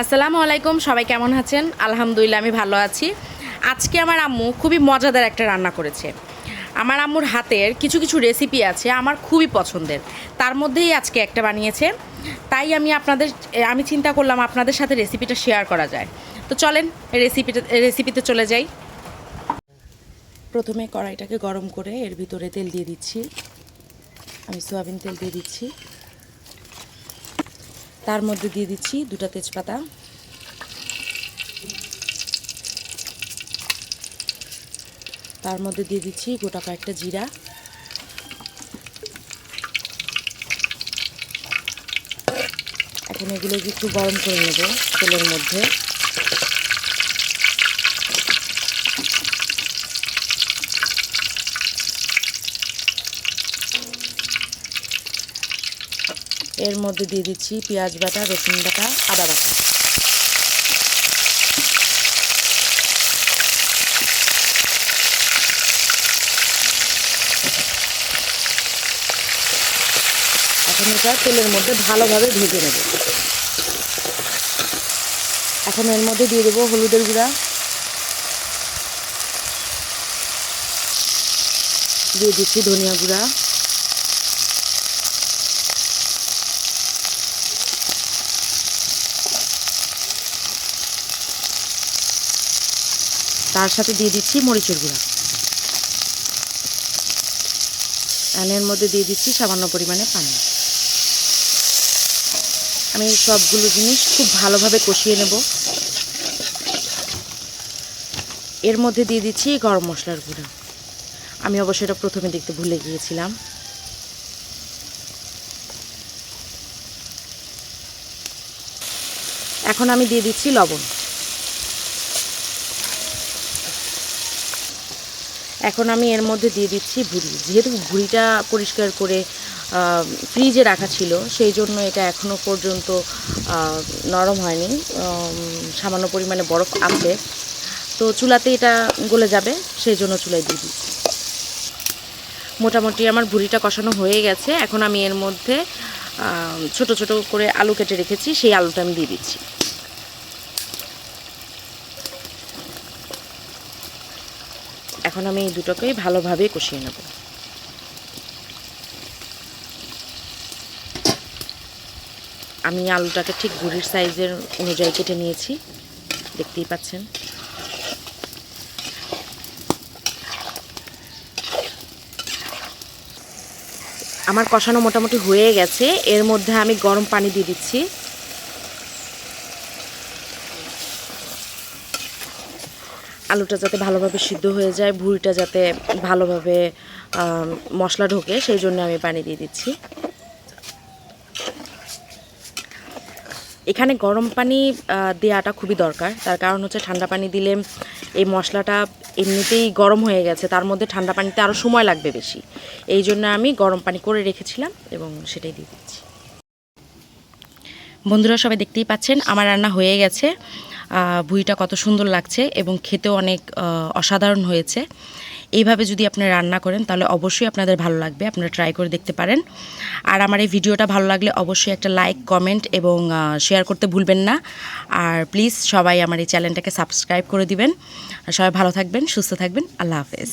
আসসালামু আলাইকুম, সবাই কেমন আছেন? আলহামদুলিল্লাহ, আমি ভালো আছি। আজকে আমার আম্মু খুবই মজাদার একটা রান্না করেছে। আমার আম্মুর হাতের কিছু কিছু রেসিপি আছে, আমার খুবই পছন্দের। তার মধ্যেই আজকে একটা বানিয়েছে। তাই আমি আপনাদের, আমি চিন্তা করলাম আপনাদের সাথে রেসিপিটা শেয়ার করা যায়। তো চলেন রেসিপিটা রেসিপিতে চলে যাই। প্রথমে কড়াইটাকে গরম করে এর ভিতরে তেল দিয়ে দিচ্ছি। আমি সয়াবিন তেল দিয়ে দিচ্ছি। তার মধ্যে দিয়ে দিচ্ছি দুটা তেজপাতা। তার মধ্যে দিয়ে দিচ্ছি গোটা কয়েকটা জিরা। এখন এগুলো একটু গরম করে নেব তেলের মধ্যে। এর মধ্যে দিয়ে দিচ্ছি পেঁয়াজ বাটা, রসুন বাটা, আদা বাটা। এখন এটা তেলের মধ্যে ভালোভাবে ভেজে নেব। এখন এর মধ্যে দিয়ে দেবো হলুদের গুঁড়া। দিয়ে দিচ্ছি ধনিয়া গুঁড়া। তার সাথে দিয়ে দিচ্ছি মরিচের গুঁড়া। এর মধ্যে দিয়ে দিচ্ছি সামান্য পরিমাণে পানি। আমি সবগুলো জিনিস খুব ভালোভাবে কষিয়ে নেব। এর মধ্যে দিয়ে দিচ্ছি গরম মশলার গুঁড়া। আমি অবশ্য এটা প্রথমে দেখতে ভুলে গিয়েছিলাম। এখন আমি দিয়ে দিচ্ছি লবণ। এখন আমি এর মধ্যে দিয়ে দিচ্ছি ভুড়ি। যেহেতু ভুড়িটা পরিষ্কার করে ফ্রিজে রাখা ছিল, সেই জন্য এটা এখনও পর্যন্ত নরম হয়নি। সামান্য পরিমাণে বরফ আছে। তো চুলাতে এটা গলে যাবে, সেই জন্য চুলায় দিয়ে দিচ্ছি। মোটামুটি আমার ভুড়িটা কষানো হয়ে গেছে। এখন আমি এর মধ্যে ছোট ছোট করে আলু কেটে রেখেছি, সেই আলুটা আমি দিয়ে দিচ্ছি। এখন আমি এই দুটোকেই ভালোভাবে কষিয়ে নেব। আমি আলুটাকে ঠিক গুড়ির সাইজের অনুযায়ী কেটে নিয়েছি, দেখতেই পাচ্ছেন। আমার কষানো মোটামুটি হয়ে গেছে, এর মধ্যে আমি গরম পানি দিয়ে দিচ্ছি। আলুটা যাতে ভালোভাবে সিদ্ধ হয়ে যায়, ভুঁড়িটা যাতে ভালোভাবে মশলা ঢোকে, সেই জন্য আমি পানি দিয়ে দিচ্ছি। এখানে গরম পানি দেওয়াটা খুবই দরকার। তার কারণ হচ্ছে ঠান্ডা পানি দিলে এই মশলাটা এমনিতেই গরম হয়ে গেছে, তার মধ্যে ঠান্ডা পানিতে আরও সময় লাগবে বেশি। এই জন্য আমি গরম পানি করে রেখেছিলাম এবং সেটাই দিয়ে দিচ্ছি। বন্ধুরা, সবাই দেখতেই পাচ্ছেন, আমার রান্না হয়ে গেছে। ভুঁইটা কত সুন্দর লাগছে এবং খেতেও অনেক অসাধারণ হয়েছে। এইভাবে যদি আপনারা রান্না করেন, তাহলে অবশ্যই আপনাদের ভালো লাগবে। আপনারা ট্রাই করে দেখতে পারেন। আর আমার এই ভিডিওটা ভালো লাগলে অবশ্যই একটা লাইক কমেন্ট এবং শেয়ার করতে ভুলবেন না। আর প্লিজ সবাই আমার এই চ্যানেলটাকে সাবস্ক্রাইব করে দিবেন। সবাই ভালো থাকবেন, সুস্থ থাকবেন। আল্লাহ হাফেজ।